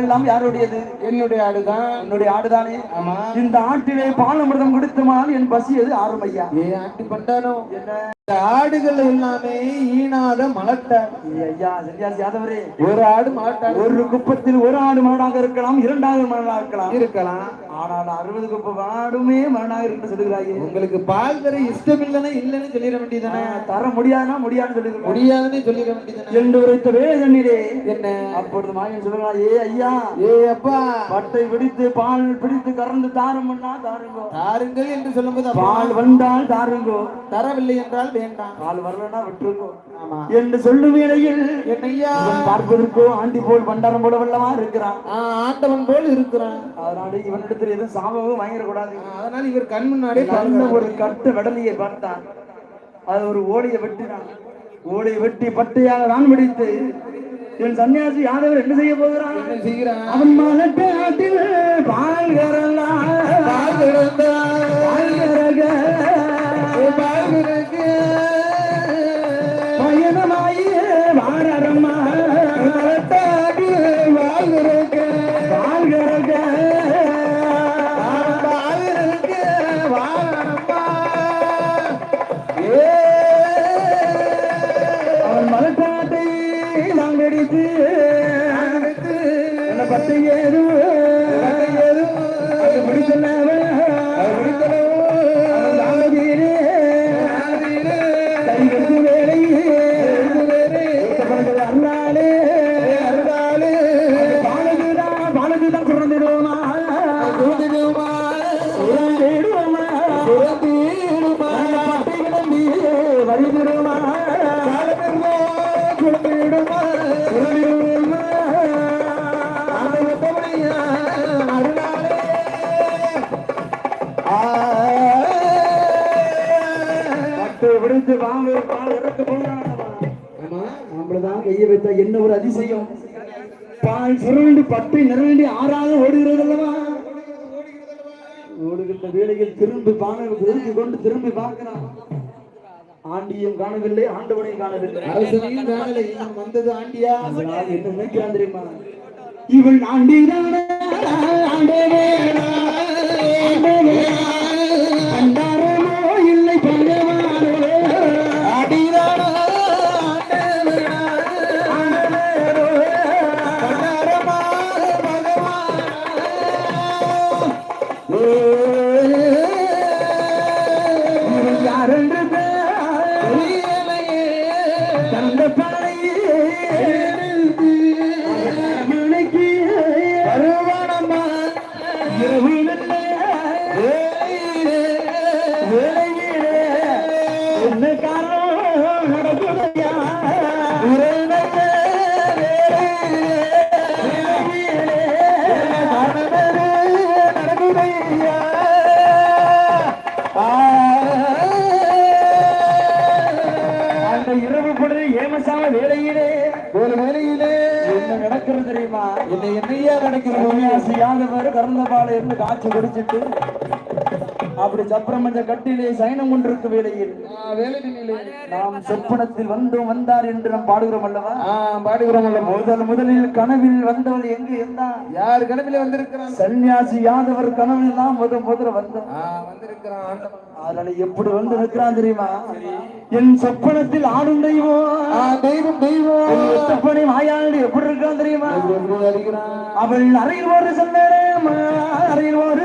எல்லாம் யாருடையது? என்னுடைய ஆடுதான். என்னுடைய ஆடுதானே? ஆமா. இந்த ஆட்டிலே பாலமிர்தம் கொடுத்துமால் என் பசியது ஆறும் ஐயா. ஏ ஆண்டி பண்டானோ? என்ன? ஆடுகள் எல்லாமே ஈனாத மலட்டாடு ஏ ஐயா சன்னியாசி யாதவரே ஒரு ஆடு மலட்டாடு ஒரு குப்பத்தில் ஒரு ஆடு மரணாக இருக்கலாம் இரண்டாவது மரணாக இருக்கலாம். இருக்கலாம். ஆனால் அறுபது குப்பை ஆடுமே மரணாக இருக்கு சொல்லுகிறாயே. உங்களுக்கு பால் தர இஷ்டம் இல்லைன்னா இல்லைன்னு சொல்லிட வேண்டியதானே தர முடியாதுன்னா முடியாதுன்னு சொல்லுகிறாங்க முடியாதுன்னு சொல்லிட வேண்டியதானே என்று உரைத்த தண்ணீரே என்ன? அப்பொழுது மாயன் சொல்லுங்களா ஏ ஐயா ஏ அப்பா பட்டை பிடித்து பால் பிடித்து கறந்து தாரம் பண்ணா தாருங்கோ. தாருங்கள் என்று சொல்லும்போது பால் வந்தால் தாருங்கோ. தரவில்லை என்றால் வேண்டாம். பால் வரலன்னா விட்டுருக்கோ ஆமா. என்று சொல்லும் வேளையில் என்னையா? இவன் பார்ப்பதற்கோ ஆண்டி போல் பண்டாரம் போல வல்லமா இருக்கிறான். ஆண்டவன் போல் இருக்கிறான். அதனால இவனிடத்தில் எதுவும் சாபமும் வாங்கிடக்கூடாது. அதனால இவர் கண் பார்க்கிறார். ஒரு கட்டு விடலியை பார்த்தான். அது ஒரு ஓடியை வெட்டினான். ஓடியை வெட்டி பட்டையாக தான் பிடித்து என் சன்னியாசி யாதவர் என்ன செய்ய போகிறான் செய்கிறான் அவன் மலட்டாட்டில் பால் பால் நான் வெடித்து விடுத்து வாங்க. நம்மளதான் கையை வைத்தா என்ன ஒரு அதிசயம்? பால் சுரண்டு பட்டை நிறவேண்டி ஆறாக ஓடுகிறது அல்லவா? ஓடுகின்ற வேளையில் திரும்பி பானை திரும்பி கொண்டு திரும்பி பார்க்கிறான். ஆண்டியும் காணவில்லை ஆண்டவனையும் காணவில்லை. அரசனையும் காணலை வந்தது ஆண்டியா? அதனால் என்ன நினைக்கிறான் தெரியுமா? இவள் ஆண்டிதான ஆண்டவேனா ஆண்டவேனா. ஏமசாம வேலையிலே. ஒரு வேலையிலே. என்ன நடக்கிறது தெரியுமா? என்ன என்னையா நடக்கிறது? சன்னியாசி யாதவர் கறந்த பாலை இருந்து காய்ச்சி குடிச்சிட்டு அப்படி சப்ரமஞ்ச கட்டிலே சயனம் கொண்டிருக்க வேளையில் நாம் சொப்பனத்தில் வந்தோம் வந்தார் என்று நாம் பாடுகிறோம் அல்லவா? பாடுகிறோம் அல்ல முதல் முதலில் கனவில் வந்தவள் எங்கு இருந்தான் யார் கனவிலே வந்திருக்கிறான்? சன்னியாசி யாதவர் கனவில் தான் முத முதல்ல வந்தோம். வந்திருக்கிறான் அதனால எப்படி வந்து நிற்கிறான் தெரியுமா? என் சொப்பனத்தில் ஆடும் தெய்வம். தெய்வம் தெய்வம். மாயாண்டி எப்படி இருக்கான் தெரியுமா? அவள் அறையில் ஒரு செல்லேடமா அறையில் ஒரு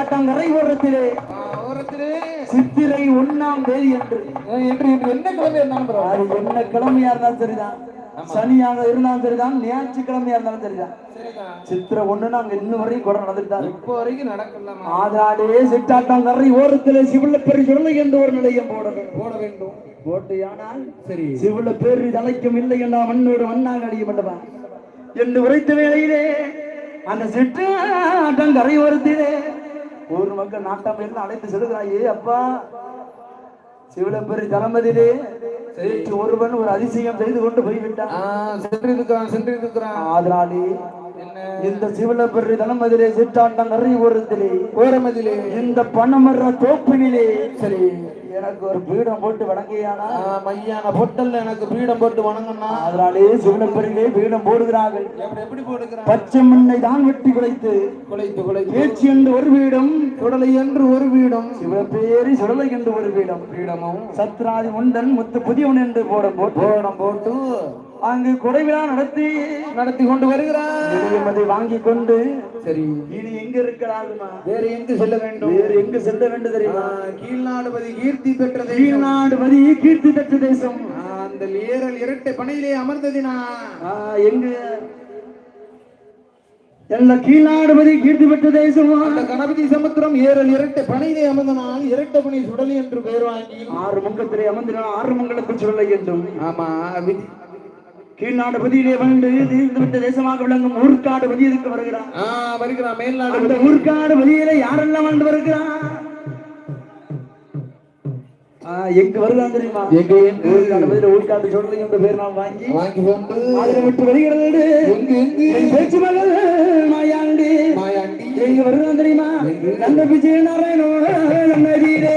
ஓரத்திலே ஓரத்திலே. சித்திரை ஒண்ணாம் தேதி என்று என்ன கிழமை இருந்தாலும் பரவாயில்ல. அது என்ன கிழமையா இருந்தாலும் சரிதான். சனியாக இருந்தாலும் சரிதான். ஞாயிற்றுக்கிழமையா இருந்தாலும் சரிதான். சித்திரை ஒண்ணு நாங்க இன்னும் வரையும் கூட நடந்துட்டாரு இப்போ வரைக்கும் நடக்கலாமா ஆதாடே சிட்டாட்டாங்கரை ஓரத்திலே சிவில பெரிய சுடலை என்று ஒரு நிலையம் போடணும் போட வேண்டும். போட்டியானால் சரி. சிவுல பேரு தலைக்கும் இல்லை என்றா மண்ணோடு மண்ணாக அடிய மண்டபா என்று உரைத்த வேளையிலே அந்த சிற்றாட்டம் கரை ஓரத்திலே ஊர் மக்கள் நாட்டம் எல்லாம் அழைத்து செல்கிறாயே அப்பா. சிவலப்பெரி தளமதிலே நேற்று ஒருவன் ஒரு அதிசயம் செய்து கொண்டு போய்விட்டான். ஆஹ் சென்று இருக்கிறான் சென்று இருக்கிறான் ஆதலாலே என்ன? இந்த சிவலப்பெரி தளமதிலே சிற்றாட்டம் கரை ஓரத்திலே ஓரமதிலே. இந்த பணமர்ற தோப்பினிலே சரி. எனக்கு ஒரு பீடம் போட்டு வணங்கியானா? மையான பொட்டல்ல எனக்கு பீடம் போட்டு வணங்கண்ணா அதனாலே சிவனப்பெருங்கே பீடம் போடுகிறார்கள். எப்படி போடுக்கிறான் பச்சை மண்ணை தான் வெட்டி குலைத்து குலைத்து குலைத்து. பேச்சு என்று ஒரு வீடம் சுடலை என்று ஒரு பீடம். சிவபேரி சுடலை என்று ஒரு வீடம் பீடமும். சத்ராதி முண்டன் முத்து புதியவன் என்று போட போட்டு போடம் போட்டு அங்கு கொடைவிழா நடத்தி நடத்தி கொண்டு வருகிறான் அதை வாங்கி கொண்டு சரி. இனி எங்க இருக்கிறாருமா வேறு எங்கு செல்ல வேண்டும்? வேறு எங்கு செல்ல வேண்டும் தெரியுமா? கீழ்நாடுபதி கீர்த்தி பெற்றது தமிழ்நாடு மதி கீர்த்தி பெற்ற தேசம். அந்த ஏரல் இரட்டை பணியிலே அமர்ந்ததினா? எங்க? மதி கீர்த்தி பெற்ற தேசம்? அந்த கணபதி சமுத்திரம் ஏரல் இரட்டை பணியிலே அமர்ந்தனால் இரட்டை பணி சுடலி என்று பெயர் வாங்கி ஆறு மங்கத்திலே அமர்ந்தினால் ஆறு மங்கலத்தில் சொல்ல வேண்டும் ஆமா கீழ்நாடு பதியிலே வந்து தீர்ந்துவிட்ட தேசமாக விளங்கும் ஊர்க்காடு பதியதுக்கு வருகிறான் மேல்நாடு அந்த ஊர்க்காடு பதியில யாரெல்லாம் வந்து வருகிறான் எங்க வருகிறான் தெரியுமா? எங்க? பதியில ஊர்க்காடு சொல்றீங்க என்ற பேர் வாங்கி வாங்கி கொண்டு அதில் விட்டு வருகிறது. எங்கு எங்கு? என் பேச்சு மகள் மாயாண்டி. மாயாண்டி. எங்க வருகிறான் தெரியுமா? நல்ல விஜய நாராயணோ நன்னதியிலே,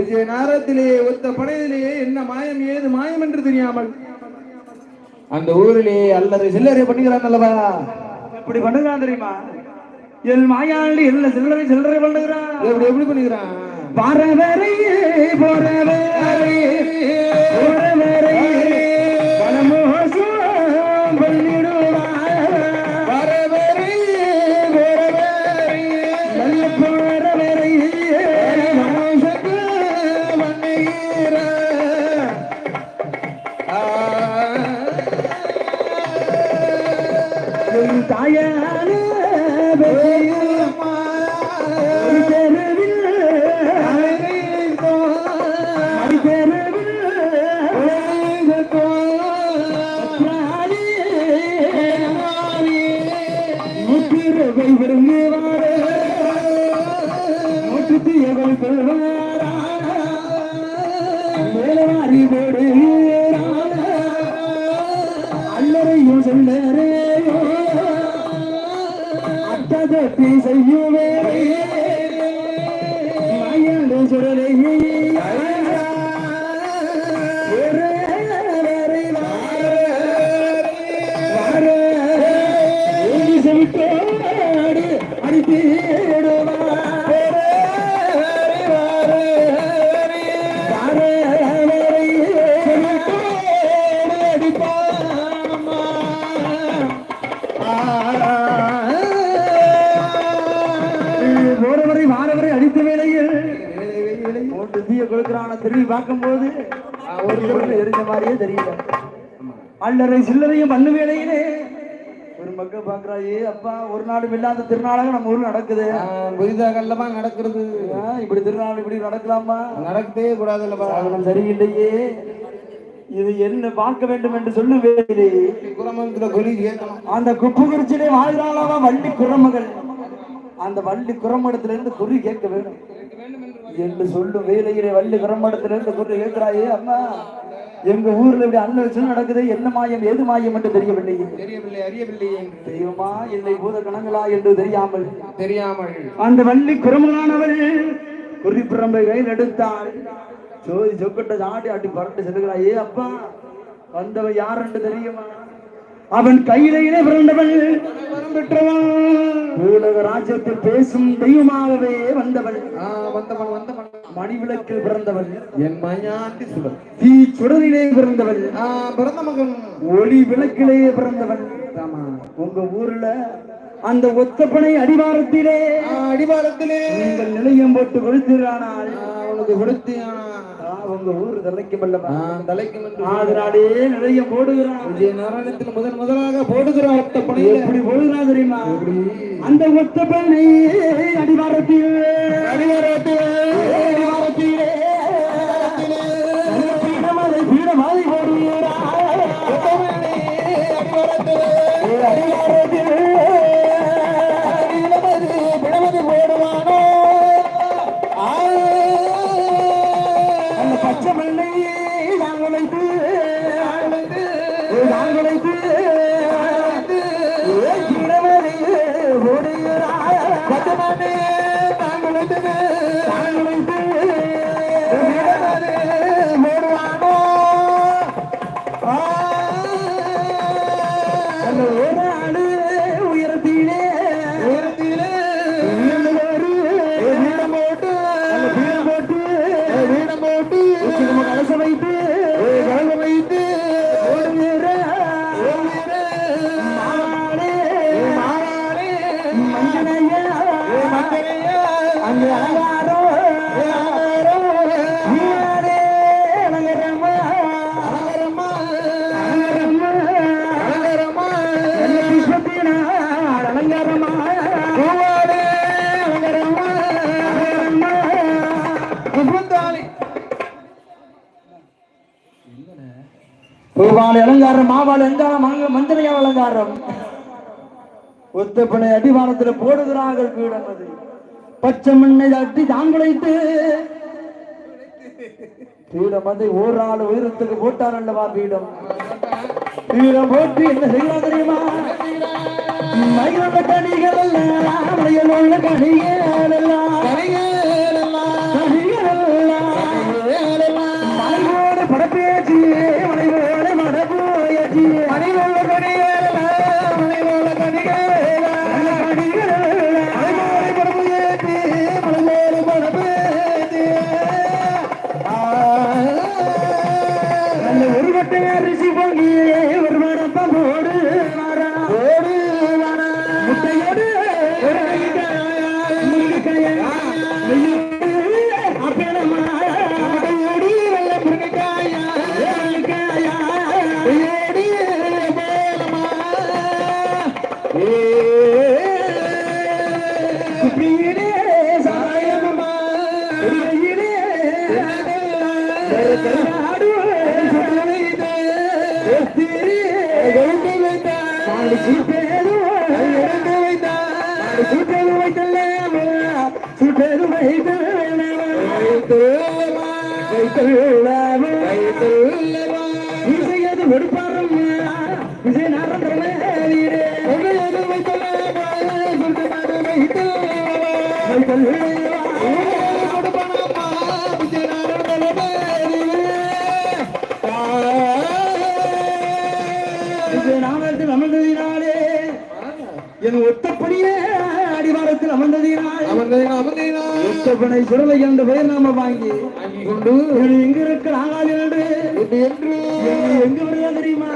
விஜய நேரத்திலே ஒத்த படையிலே என்ன மாயம் ஏது மாயம் என்று தெரியாமல் அந்த ஊரிலே அல்லறை சில்லறை பண்ணுகிறான் அல்லவா? இப்படி பண்ணுகிறான் தெரியுமா? எல் மாயாண்டி இல்ல சில்லறை சில்லறை பண்ணுகிறான். எப்படி எப்படி பண்ணுகிறான்? வரவரையே போறவரையே போறவரையே. பார்க்கும்போது ஒரு பொருள் எரிஞ்ச மாதிரியே தெரியல. அல்லறை சில்லறையும் பண்ணு வேலையிலே ஒரு மக்கள் பாக்குறாயே அப்பா ஒரு நாடும் இல்லாத திருநாளாக நம்ம ஊர்ல நடக்குது. புதிதாக அல்லவா நடக்கிறது. இப்படி திருநாள் இப்படி நடக்கலாமா? நடக்கவே கூடாது சாதனம் சரியில்லையே. இது என்ன பார்க்க வேண்டும் என்று சொல்லும் வேலையிலே குரமத்துல கேட்கணும் அந்த குப்பு குறிச்சிலே வாழ்கிறாளாவா வள்ளி குரமகள்? அந்த வள்ளி குரமடத்துல இருந்து குறி கேட்க வேண்டும். என்று சொல்லும் வேலையிலே வள்ளி குரமடத்துல இருந்து குறி கேட்கிறாயே அம்மா. எங்க ஊர்ல இப்படி வச்சு நடக்குது என்ன மாயம் ஏது மாயம் என்று தெரியவில்லையே. தெரியவில்லை அறியவில்லையே தெய்வமா இல்லை பூத கணங்களா என்று தெரியாமல். தெரியாமல். அந்த வள்ளி குரமனானவள் குறிப்பிரம்பை கையில் எடுத்தாள் ஜோதி சொக்கட்ட ஆட்டி ஆட்டி பரட்டு செல்கிறாள் ஏ அப்பா. வந்தவன் யார் என்று தெரியுமா? அவன் கையிலே பிறந்தவள் பெற்றவன் பூலக ராஜ்யத்தில் பேசும் தெய்வமாகவே வந்தவள். வந்தவன் வந்தவன் மணிவிளக்கில் பிறந்தவள். என் மயாண்டி சுடர். தீ சுடரிலே பிறந்தவள். பிறந்த மகன். ஒளி விளக்கிலே பிறந்தவள். ஆமா உங்க ஊர்ல அந்த ஒத்தப்பனை அடிவாரத்திலே அடிவாரத்திலே. நீங்கள் நிலையம் போட்டு கொடுத்திரானால் ஆ, உனக்கு கொடுத்து உங்க ஊர் தலைக்கும் அல்லவா? தலைக்கும் என்று அதனாலே நிலையம் போடுகிறான். விஜய நாராயணத்தில் முதன் முதலாக போடுகிற ஒத்த பணியில எப்படி போடுகிறான் தெரியுமா? அந்த ஒத்தப்பனை அடிவாரத்தில். அடிவாரத்தில். அடிவாரத்திலே. போடுகிறான் அடிவாரத்தில். பூவாலை அலங்காரம் மாவாளை அலங்காரம் மங்க- மஞ்சளையால் அலங்காரம். ஒத்தப்பனை அடிவானத்துல போடுகிறார்கள் பீடம் அது பச்சை மண்ணை தட்டி தாங்குளைத்து. பீடம் வந்து ஒரு ஆள் உயரத்துக்கு போட்டார் அல்லவா பீடம்? பீடம் போட்டு என்ன செய்யலாம் தெரியுமா? மயிலுள்ள கனிகள் எல்லாம் மயில் உள்ள Yeah. ஒத்தப்பனை சுடலை என்ற பெயர் நாம வாங்கி கொண்டு எங்க இருக்கிற ஆகாது என்று எங்க வருதா தெரியுமா?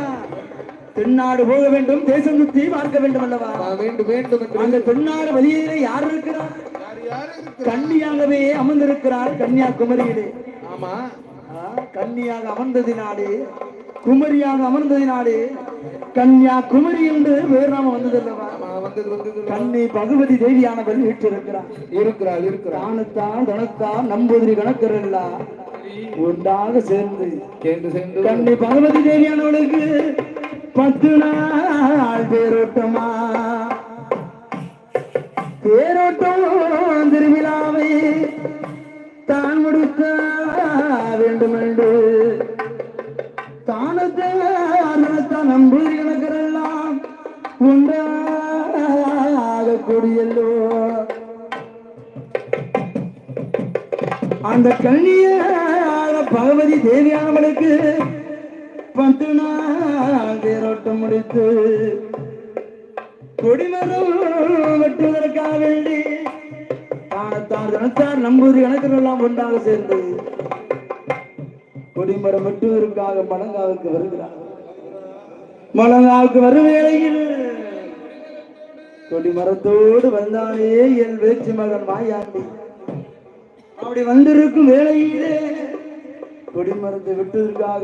தென்னாடு போக வேண்டும் தேசம் சுத்தி பார்க்க வேண்டும் அல்லவா? வேண்டும் வேண்டும் அந்த தென்னாடு வழியிலே யார் இருக்கிறார்? கன்னியாகவே அமர்ந்திருக்கிறாள் கன்னியாகுமரியிலே ஆமா. கன்னியாக அமர்ந்ததினாலே குமரியாக அமர்ந்ததினாலே கன்னியாகுமரி என்று பேர் நாம வந்தது வந்தது கண்ணி பகவதி தேவியானவள் வீற்றிருக்கிறார் இருக்கிறாள் இருக்கிறாள் தானத்தான் தனத்தான் நம்பூதிரி ஒன்றாக சேர்ந்து. சேர்ந்து சேர்ந்து. கண்ணி பகவதி தேவியானவளுக்கு பத்து நாள் பேரோட்டமா பேரோட்டம் திருவிழாவை தான் முடிக்க வேண்டும் என்று தானத்தான் நம்பூதிரி கணக்கரெல்லாம் ஒன்றாக கொடியல்லோ. அந்த கண்ணிய பகவதி தேவியானவளுக்கு பத்து நாள் தேரோட்டம் முடித்து கொடிமரம் வெட்டுவதற்காக வேண்டி தானத்தார் தனத்தார் நம்பூதி கணக்கரெல்லாம் ஒன்றாக சேர்ந்து கொடிமரம் வெட்டுவதற்காக மலங்காவுக்கு வருகிறார் மலங்காவுக்கு வரும் வேளையில் கொடிமரத்தோடு வந்தானே என் வேச்சு மகன் வாயாண்டி. அப்படி வந்திருக்கும் வேளையிலே கொடிமரத்தை விட்டதற்காக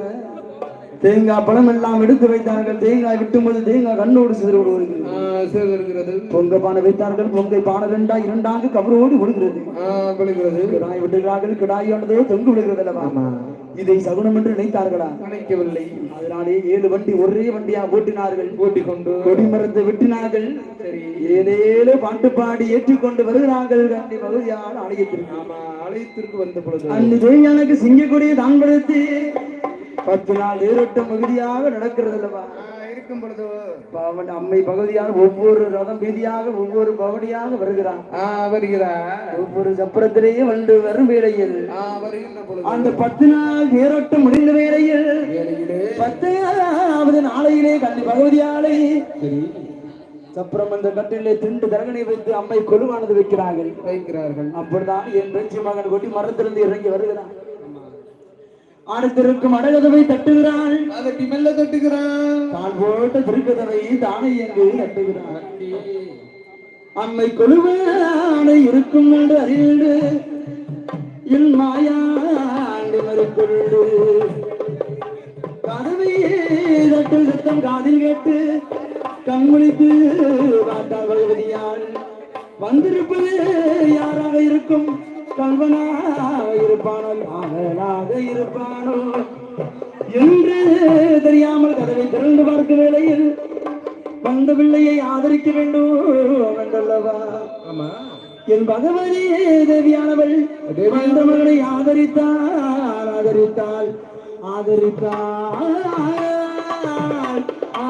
தேங்காய் பழம் எல்லாம் எடுத்து வைத்தார்கள். தேங்காய் விட்டும்போது தேங்காய் கண்ணோடு சிதறி வருகிறது. பொங்க பானை வைத்தார்கள். பொங்கை பானை ரெண்டா இரண்டாங்க கவரோடு விடுகிறது. ஆ, விழுகிறது கிடாய் விடுகிறார்கள் கிடாயானதோ தொங்கு அல்லவா? இதை சகுனம் என்று நினைத்தார்களா? நினைக்கவில்லை. அதனாலே ஏழு வண்டி ஒரே வண்டியா ஓட்டினார்கள் ஓட்டிக் கொண்டு கொடிமரத்தை வெட்டினார்கள். சரி. ஏழேழு பாட்டு பாடி ஏற்றிக்கொண்டு வருகிறார்கள். ஆலயத்திற்கு. ஆமா ஆலயத்திற்கு வந்த பொழுது. அன்று தேவியானுக்கு சிங்கக்கூடிய தான் படுத்தி பத்து நாள் ஏரோட்டம் மிகுதியாக நடக்கிறது அல்லவா இருக்கும் பொழுது. பாவன் அம்மை பகுதியாக ஒவ்வொரு ரதம் வீதியாக ஒவ்வொரு பகுதியாக வருகிறான். வருகிறார். ஒவ்வொரு சப்பரத்திலேயே வந்து வரும் வேளையில். அந்த பத்து நாள் ஏரோட்டம் முடிந்த வேளையில் பத்தாவது நாளையிலே கண்டி பகவதியாலை சரி. சப்பரம் அந்த கட்டிலே திண்டு தரகனை வைத்து அம்மை கொலுவானது வைக்கிறார்கள். வைக்கிறார்கள். அப்படிதான் என் பெஞ்சு மகன் கொட்டி மரத்திலிருந்து இறங்கி வருகிறான். அடுத்திருக்கும் அடகதவை தட்டுகிறாள். அதட்டி மெல்ல தட்டுகிறான் தான் போட்ட திருக்கதவை தானே எங்கு தட்டுகிறாள். அம்மை கொழுவானை இருக்கும் என்று அறிந்து என் மாயாண்டு மறுக்கொண்டு கதவை தட்டு சத்தம் காதில் கேட்டு கண்முழித்து பார்த்தாள் பகவதியாள் வந்திருப்பது யாராக இருக்கும்? கல்வனாக இருப்பானோ ஆகலாக இருப்பானோ? என்று தெரியாமல் கதவை திறந்து பார்க்கும் வேளையில் வந்த பிள்ளையை ஆதரிக்க வேண்டும் என்றல்லவா? என் பகவதி தேவியானவள் வந்த மகனை ஆதரித்தாள் ஆதரித்தாள் ஆதரித்தாள் ஆ.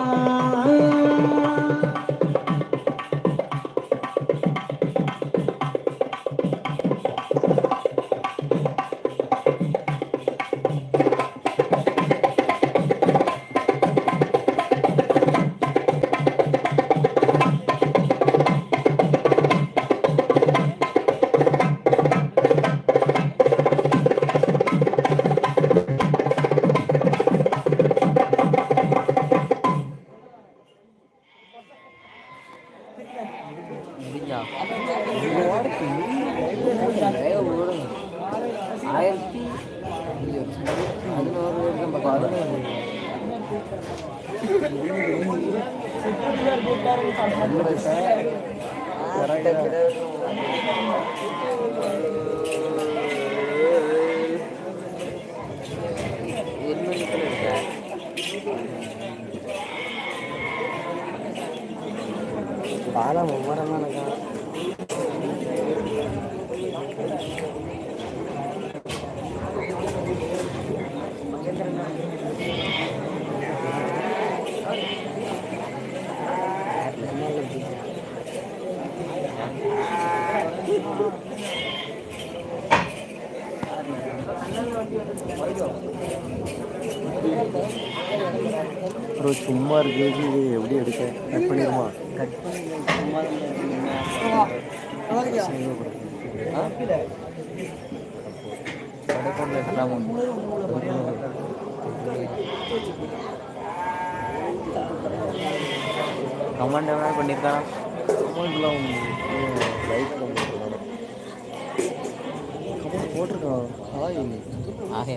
சும்மா இருக்கு இது எப்படி எடுக்க? கட் பண்ணிடுமா? கட். கமாண்ட் எவ்வளோ பண்ணியிருக்கானா கமாண்ட்லாம் லைஃப் போட்டிருக்கான். ஆயில் ஆகே.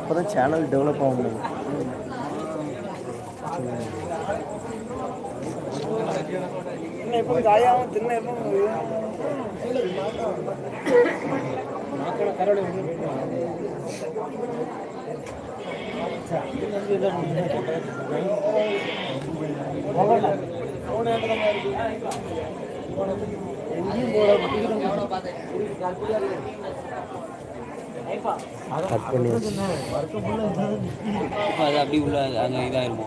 அப்போதான் சேனல் டெவலப் ஆகும் கட் பண்ணி அது அப்படி உள்ள அங்கே இதாயிருமோ?